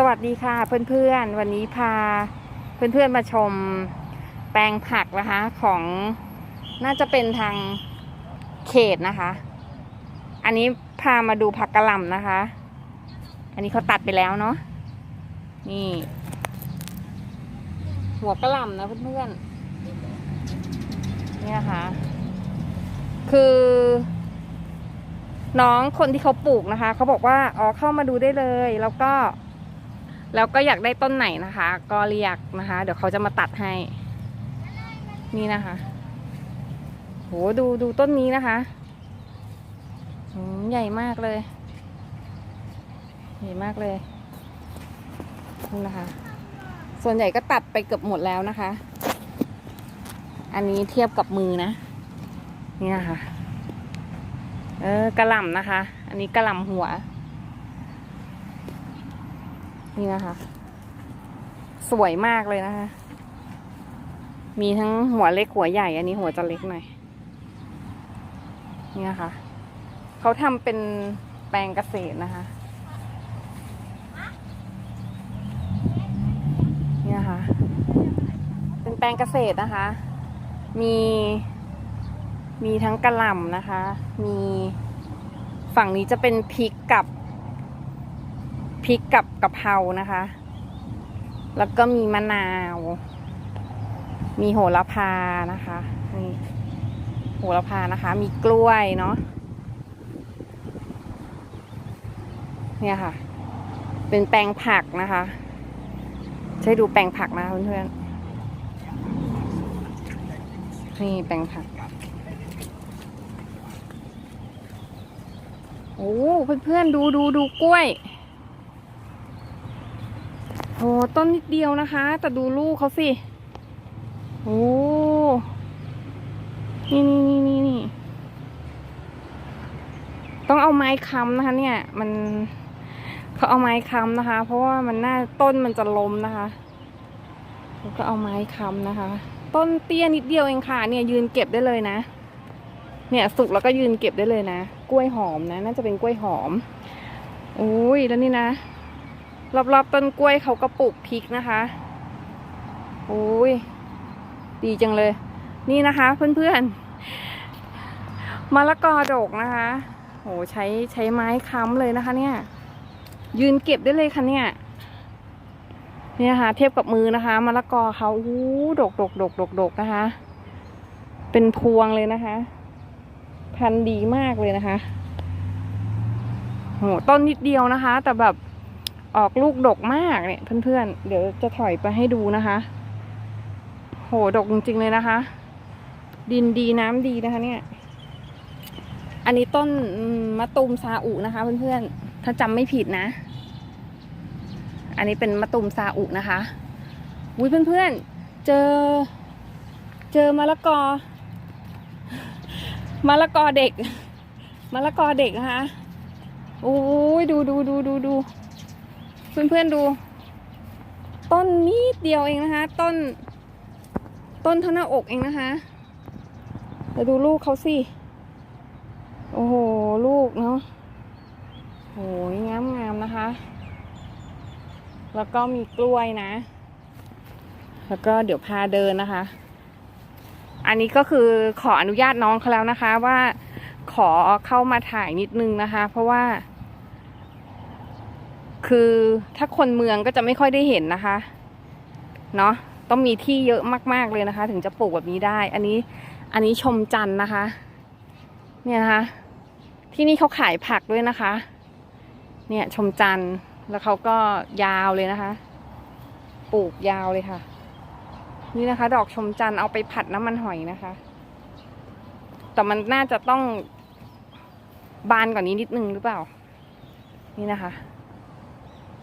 สวัสดีค่ะเพื่อนๆ วันนี้พาเพื่อนๆมาชมแปลงผักนะคะของน่าจะเป็นทางเขตนะคะ อันนี้พามาดูผักกระหล่ำนะคะ อันนี้เขาตัดไปแล้วเนาะนี่ หัวกระหล่ำนะเพื่อนๆนี่นะคะ คือ น้องคนที่เขาปลูกนะคะเขาบอกว่าอ๋อเข้ามาดูได้เลยแล้วก็ แล้วก็อยากได้ต้นไหนนะคะ ก็เรียกนะคะ เดี๋ยวเขาจะมาตัดให้ นี่นะคะโหดูดูต้นนี้นะคะใหญ่มากเลย ใหญ่มากเลยนี่นะคะ ส่วนใหญ่ก็ตัดไปเกือบหมดแล้วนะคะ อันนี้เทียบกับมือนะ นี่นะคะ เออกระหล่ำนะคะ อันนี้กระหล่ำหัว นี่นะคะ สวยมากเลยนะคะ มีทั้งหัวเล็กหัวใหญ่ อันนี้หัวจะเล็กหน่อย นี่นะคะ เขาทำเป็นแปลงเกษตรนะคะ นี่นะคะ เป็นแปลงเกษตรนะคะ มี มีทั้งกระหล่ำนะคะ มีฝั่งนี้จะเป็นพริกกับ พริกกับกะเพรานะคะ แล้วก็มีมะนาว มีโหระพานะคะนี่โหระพานะคะ มีกล้วยเนาะเนี่ยค่ะ เป็นแปลงผักนะคะ ใช้ดูแปลงผักนะเพื่อนๆนี่แปลงผักโอ้เพื่อนๆดูดูดูกล้วย โอ้ต้นนิดเดียวนะคะ แต่ดูลูกเขาสิ โอ้นี่นี่นี่นี่นี่ต้องเอาไม้ค้ำนะคะ เนี่ย มันเขาเอาไม้ค้ำนะคะ เพราะว่ามันหน่าต้นมันจะล้มนะคะแล้วก็เอาไม้ค้ำนะคะ ต้นเตี้ยนิดเดียวเองค่ะ เนี่ยยืนเก็บได้เลยนะ เนี่ยสุกแล้วก็ยืนเก็บได้เลยนะ กล้วยหอมนะ น่าจะเป็นกล้วยหอม โอ้ยแล้วนี่นะ รอบๆต้นกล้วยเขาก็ปลูกพริกนะคะโอ้ยดีจังเลย นี่นะคะเพื่อนๆมะละกอดกนะคะโหใช้ใช้ไม้ค้ำเลยนะคะ เนี่ย ยืนเก็บได้เลยค่ะเนี่ยเนี่ยค่ะ เทียบกับมือนะคะมะละกอเขาโอ้ดกดกดกดกดกนะคะ เป็นพวงเลยนะคะ พันดีมากเลยนะคะโหต้นนิดเดียวนะคะ แต่แบบ ออกลูกดกมากเนี่ยเพื่อนๆ เดี๋ยวจะถอยไปให้ดูนะคะ โหดกจริงๆเลยนะคะ ดินดีน้ำดีนะคะ เนี่ย อันนี้ต้นมมะตูมซาอุนะคะ เพื่อนๆ ถ้าจำไม่ผิดนะ อันนี้เป็นมะตูมซาอุนะคะอุ้ยเพื่อนๆ เจอ เจอมะละกอมะละกอเด็กมะละกอเด็กนะคะโอ้ยดูดูดูดูดู เพื่อนๆดู ต้นนิดเดียวเองนะคะ ต้น ต้นเท่าหน้าอกเองนะคะแต่ดูลูกเขาสิ โอ้โห ลูกเนาะโหยงามงามๆนะคะ แล้วก็มีกล้วยนะ แล้วก็เดี๋ยวพาเดินนะคะ อันนี้ก็คือขออนุญาตน้องเขาแล้วนะคะว่าขอเข้ามาถ่ายนิดนึงนะคะ เพราะว่า คือถ้าคนเมืองก็จะไม่ค่อยได้เห็นนะคะ เนาะต้องมีที่เยอะมาก ๆเลยนะคะ ถึงจะปลูกแบบนี้ได้ อันนี้ อันนี้ชมจันนะคะ เนี่ยนะคะ ที่นี่เขาขายผักด้วยนะคะ เนี่ยชมจันแล้วเขาก็ยาวเลยนะคะ ปลูกยาวเลยค่ะ นี่นะคะ ดอกชมจันเอาไปผัดน้ำมันหอยนะคะ แต่มันน่าจะต้องบานกว่านี้นิดนึงหรือเปล่า นี่นะคะ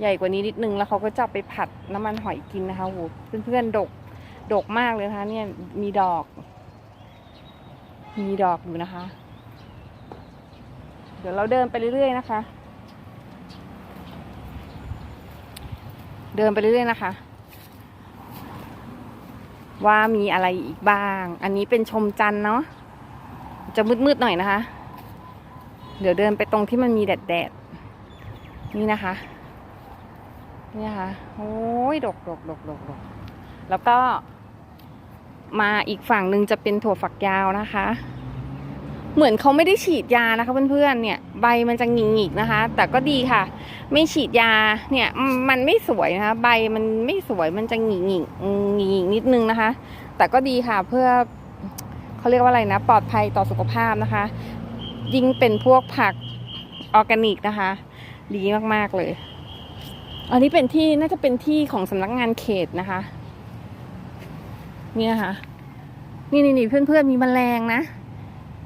ใหญ่กว่านี้นิดนึงแล้วเขาก็จะไปผัดน้ำมันหอยกินนะคะโหเพื่อนๆดกดกมากเลยนะคะ เนี่ยมีดอก มีดอกอยู่นะคะ เดี๋ยวเราเดินไปเรื่อยๆนะคะ เดินไปเรื่อยๆนะคะ ว่ามีอะไรอีกบ้าง อันนี้เป็นชมจันทร์เนาะจะมืดๆหน่อยนะคะ เดี๋ยวเดินไปตรงที่มันมีแดดๆนี่นะคะ นี่ค่ะโอ้ยดกดกดกดกดกแล้วก็ มาอีกฝั่งหนึ่งจะเป็นถั่วฝักยาวนะคะ เหมือนเขาไม่ได้ฉีดยานะคะเพื่อนๆเนี่ย ใบมันจะหงิกๆนะคะ แต่ก็ดีค่ะ ไม่ฉีดยาเนี่ยมมันไม่สวยนะคะ ใบมันไม่สวยมันจะหงิกหงิกหงิกนิดนึงนะคะ แต่ก็ดีค่ะเพื่อเขาเรียกว่าอะไรนะ ปลอดภัยต่อสุขภาพนะคะ ยิ่งเป็นพวกผักออร์แกนิกนะคะ ดีมากๆเลย อันนี้เป็นที่น่าจะเป็นที่ของสำนักงานเขตนะคะ เนี่ยค่ะ นี่นี่นี่เพื่อนๆมีแมลงนะ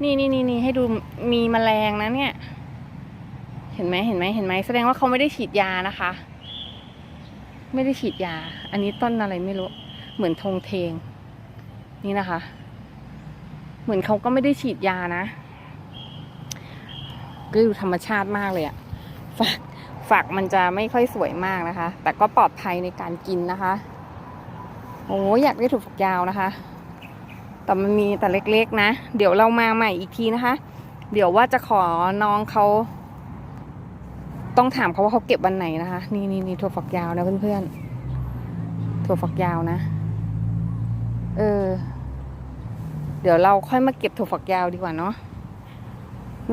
นี่นี่นี่นี่ให้ดูมีแมลงนะเนี่ย เห็นไหมเห็นไหมเห็นไหมแสดงว่าเขาไม่ได้ฉีดยานะคะ ไม่ได้ฉีดยา อันนี้ต้นอะไรไม่รู้ เหมือนธงเทง นี่นะคะ เหมือนเขาก็ไม่ได้ฉีดยานะก็ดูธรรมชาติมากเลยอะฝัก ฝักมันจะไม่ค่อยสวยมากนะคะ แต่ก็ปลอดภัยในการกินนะคะโอ้อยากได้ถั่วฝักยาวนะคะ แต่มันมีแต่เล็กๆนะ เดี๋ยวเรามาใหม่อีกทีนะคะ เดี๋ยวว่าจะขอน้องเขาต้องถามเขาว่าเขาเก็บวันไหนนะคะ นี่นี่นี่ถั่วฝักยาวนะเพื่อนๆถั่วฝักยาวนะ เออ เดี๋ยวเราค่อยมาเก็บถั่วฝักยาวดีกว่าเนาะ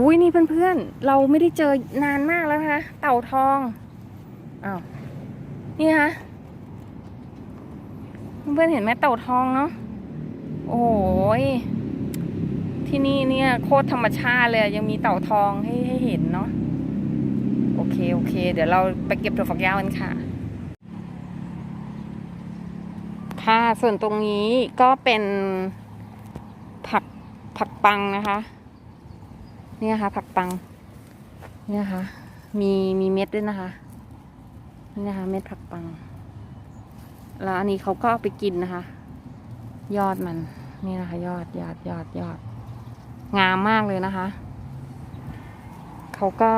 อุ้ยนี่เพื่อนๆ เราไม่ได้เจอนานมากแล้วนะคะ เต่าทองอ้าวนี่คะเพื่อนๆเห็นไหมเต่าทองเนาะโอ้ยที่นี่เนี่ยโคตรธรรมชาติเลยยังมีเต่าทองให้ให้เห็นเนาะโอเคโอเค เดี๋ยวเราไปเก็บถั่วฝักยาวกันค่ะ ค่ะส่วนตรงนี้ก็เป็นผักผักปังนะคะ เนี่ยค่ะ ผักปัง เนี่ยค่ะ มีมีเม็ดด้วยนะคะนี่นะคะ เม็ดผักปัง แล้วอันนี้เขาก็เอาไปกินนะคะ ยอดมัน นี่นะคะ ยอดยอดยอดยอด งามมากเลยนะคะ เขาก็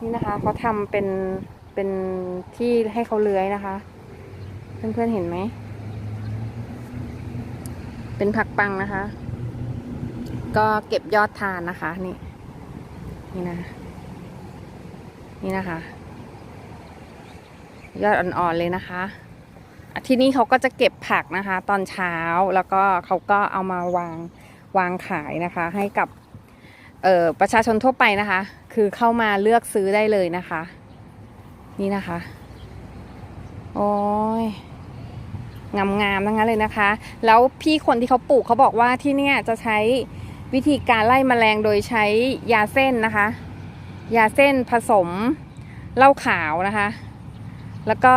นี่นะคะเขาทำเป็นเป็นที่ให้เขาเลื้อยนะคะ เพื่อนๆเห็นไหม เป็นผักปังนะคะ ก็เก็บยอดทานนะคะ นี่ นี่นะ นี่นะคะ ยอดอ่อนๆเลยนะคะที่นี่เขาก็จะเก็บผักนะคะ ตอนเช้าแล้วก็เขาก็เอามาวางวางขายนะคะ ให้กับประชาชนทั่วไปนะคะ คือเข้ามาเลือกซื้อได้เลยนะคะ นี่นะคะ โอ้ยงามๆทั้งนั้นเลยนะคะ แล้วพี่คนที่เขาปลูกเขาบอกว่าที่เนี่ยจะใช้ วิธีการไล่แมลงโดยใช้ยาเส้นนะคะ ยาเส้นผสมเหล้าขาวนะคะ แล้วก็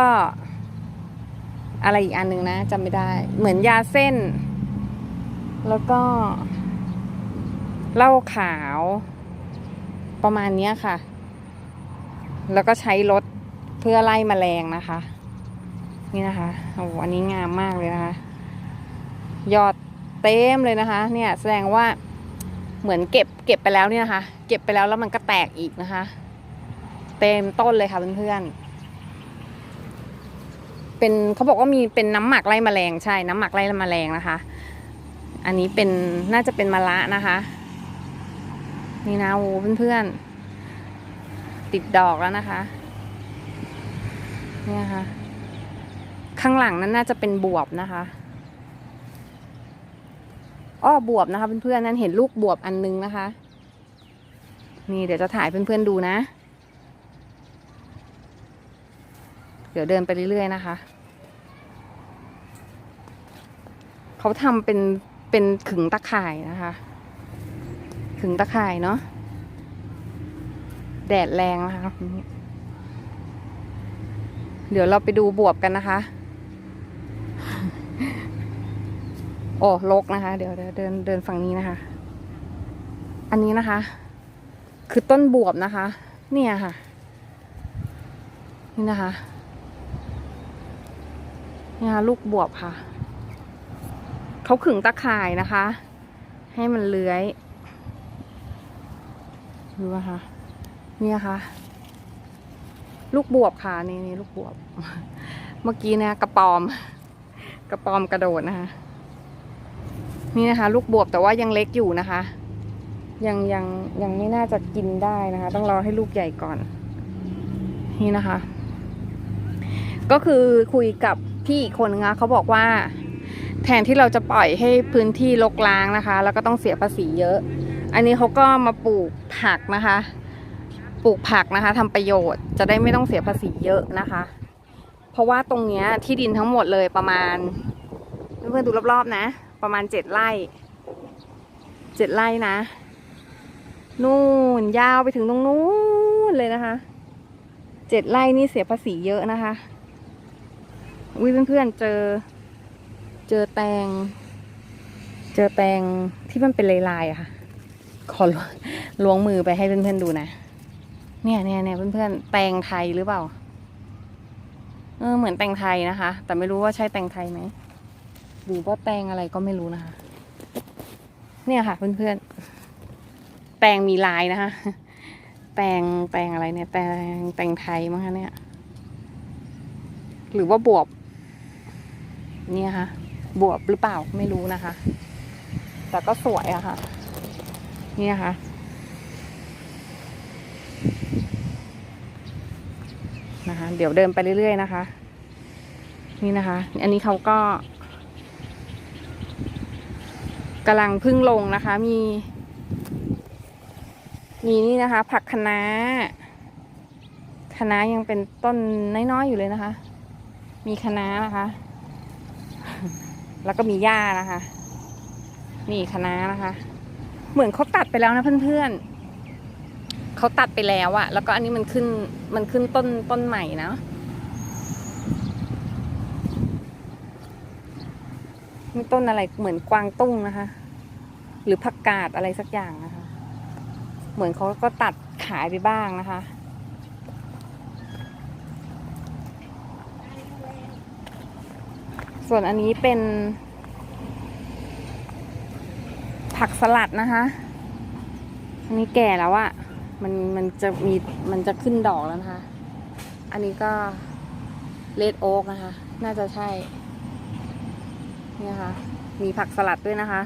อะไรอีกอันหนึ่งนะจำไม่ได้ เหมือนยาเส้น แล้วก็เหล้าขาว ประมาณนี้ค่ะ แล้วก็ใช้รถเพื่อไล่แมลงนะคะ นี่นะคะโอ้อันนี้งามมากเลยนะคะ ยอดเต็มเลยนะคะ เนี่ยแสดงว่า เหมือนเก็บเก็บไปแล้วเนี่ยนะคะ เก็บไปแล้วแล้วมันก็แตกอีกนะคะ เต็มต้นเลยค่ะเพื่อนๆเป็นเขาบอกว่ามีเป็นน้ำหมักไล่แมลงใช่น้ำหมักไล่แมลงนะคะ อันนี้เป็นน่าจะเป็นมะระนะคะ นี่นะโอ้เพื่อนๆติดดอกแล้วนะคะเนี่ยค่ะ ข้างหลังนั้นน่าจะเป็นบวบนะคะ อ้อบวบนะคะเพื่อนๆนั้นเห็นลูกบวบอันนึงนะคะ นี่เดี๋ยวจะถ่ายเพื่อนๆดูนะ เดี๋ยวเดินไปเรื่อยๆนะคะ เขาทำเป็นเป็นขึงตะข่ายนะคะขึงตะข่ายเนาะแดดแรงนะคะ เดี๋ยวเราไปดูบวบกันนะคะ โอ้ลกนะคะ เดี๋ยวเดี๋ยวเดินเดินฝั่งนี้นะคะ อันนี้นะคะ คือต้นบวบนะคะ เนี่ยค่ะ นี่นะคะเนี่ยค่ะลูกบวบค่ะ เขาขึงตะข่ายนะคะ ให้มันเลื้อยดูนะคะเนี่ยค่ะลูกบวบค่ะนี่นี่ลูกบวบ เมื่อกี้นะกระปอม กระปอมกระโดดนะคะ นี่นะคะ ลูกบวบแต่ว่ายังเล็กอยู่นะคะ ยังยังยังไม่น่าจะกินได้นะคะ ต้องรอให้ลูกใหญ่ก่อน นี่นะคะ ก็คือคุยกับพี่อีกคนนะเขาบอกว่า แทนที่เราจะปล่อยให้พื้นที่รกร้างนะคะ แล้วก็ต้องเสียภาษีเยอะ อันนี้เขาก็มาปลูกผักนะคะ ปลูกผักนะคะทำประโยชน์จะได้ไม่ต้องเสียภาษีเยอะนะคะ เพราะว่าตรงเนี้ยที่ดินทั้งหมดเลยประมาณเพื่อนๆดูรอบๆนะ ประมาณเจ็ดไร่เจ็ดไร่นะ นู่นยาวไปถึงตรงนู้นเลยนะคะเจ็ดไร่นี่เสียภาษีเยอะนะคะวิเพื่อนๆเจอ เจอแตง เจอแตงที่มันเป็นลายๆอะค่ะขอล้วงล้วงมือไปให้เพื่อนๆดูนะเนี่ยเนี่ยเนี่ยเพื่อนๆแตงไทยหรือเปล่าเออเหมือนแตงไทยนะคะ แต่ไม่รู้ว่าใช่แตงไทยไหม หรือว่าแตงอะไรก็ไม่รู้นะคะ เนี่ยค่ะเพื่อนๆ แตงมีลายนะคะ แตงแตงอะไรเนี่ย แตงแตงไทยมั้งคะเนี่ย หรือว่าบวบ เนี่ยค่ะ บวบหรือเปล่าไม่รู้นะคะ แต่ก็สวยอะค่ะ เนี่ยค่ะนะคะเดี๋ยวเดินไปเรื่อย ๆ นะคะ นี่นะคะ อันนี้เขาก็ กำลังพึ่งลงนะคะ มี มีนี่นะคะ ผักคะน้าคะน้ายังเป็นต้นน้อยๆอยู่เลยนะคะ มีคะน้านะคะ แล้วก็มีหญ้านะคะ นี่คะน้านะคะ เหมือนเขาตัดไปแล้วนะเพื่อนๆเขาตัดไปแล้วอะแล้วก็อันนี้มันขึ้นมันขึ้นต้นต้นใหม่นะ นี่ต้นอะไรเหมือนกวางตุ้งนะคะ หรือผักกาดอะไรสักอย่างนะคะ เหมือนเขาก็ตัดขายไปบ้างนะคะ ส่วนอันนี้เป็น ผักสลัดนะคะอันนี้แก่แล้วอะมันมันจะมีมันจะขึ้นดอกแล้วนะคะ อันนี้ก็เลดโอ๊กนะคะ น่าจะใช่ นี่ค่ะ มีผักสลัดด้วยนะคะ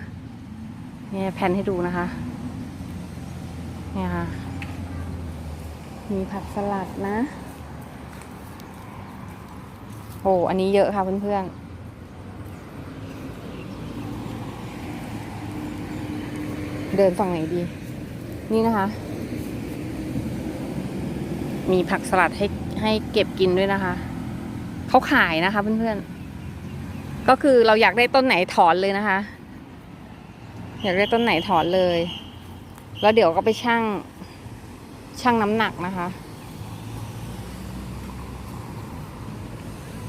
เนี่ยแผ่นให้ดูนะคะเนี่ยค่ะ มีผักสลัดนะ โอ้อันนี้เยอะค่ะเพื่อนๆเดินฝั่งไหนดี นี่นะคะ มีผักสลัดให้ให้เก็บกินด้วยนะคะ เขาขายนะคะเพื่อนๆ ก็คือเราอยากได้ต้นไหนถอนเลยนะคะ อยากได้ต้นไหนถอนเลย แล้วเดี๋ยวก็ไปชั่งชั่งน้ำหนักนะคะ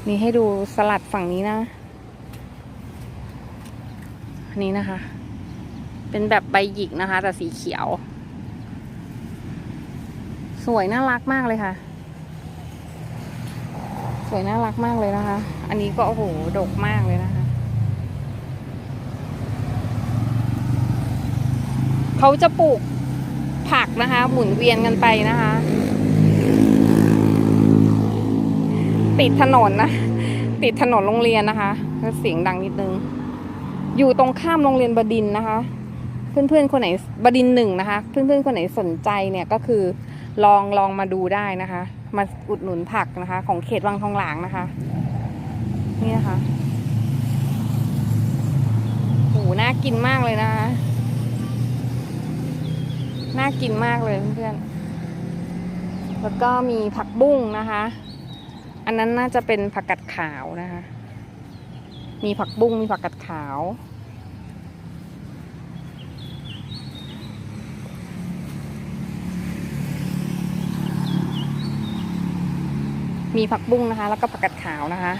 นี่ให้ดูสลัดฝั่งนี้นะนนี้นะคะ เป็นแบบใบหยิกนะคะ แต่สีเขียว สวยน่ารักมากเลยค่ะ วยน่ารักมากเลยนะคะ อันนี้ก็โอ้โหดกมากเลยนะคะ เขาจะปลูกผักนะคะ หมุนเวียนกันไปนะคะ ติดถนนนะ ติดถนนโรงเรียนนะคะเสียงดังนิดนึง อยู่ตรงข้ามโรงเรียนบดินนะคะ เพื่อนๆคนไหนบดินหนึ่งนะคะ เพื่อนๆคนไหนสนใจเนี่ยก็คือลองลองมาดูได้นะคะ มาอุดหนุนผักนะคะ ของเขตวังทองหลางนะคะ นี่นะคะโหน่ากินมากเลยนะคะ น่ากินมากเลยเพื่อนๆ แล้วก็มีผักบุ้งนะคะ อันนั้นน่าจะเป็นผักกัดขาวนะคะ มีผักบุ้งมีผักกัดขาว มีผักบุ้งนะคะ แล้วก็ผักกาดขาวนะคะ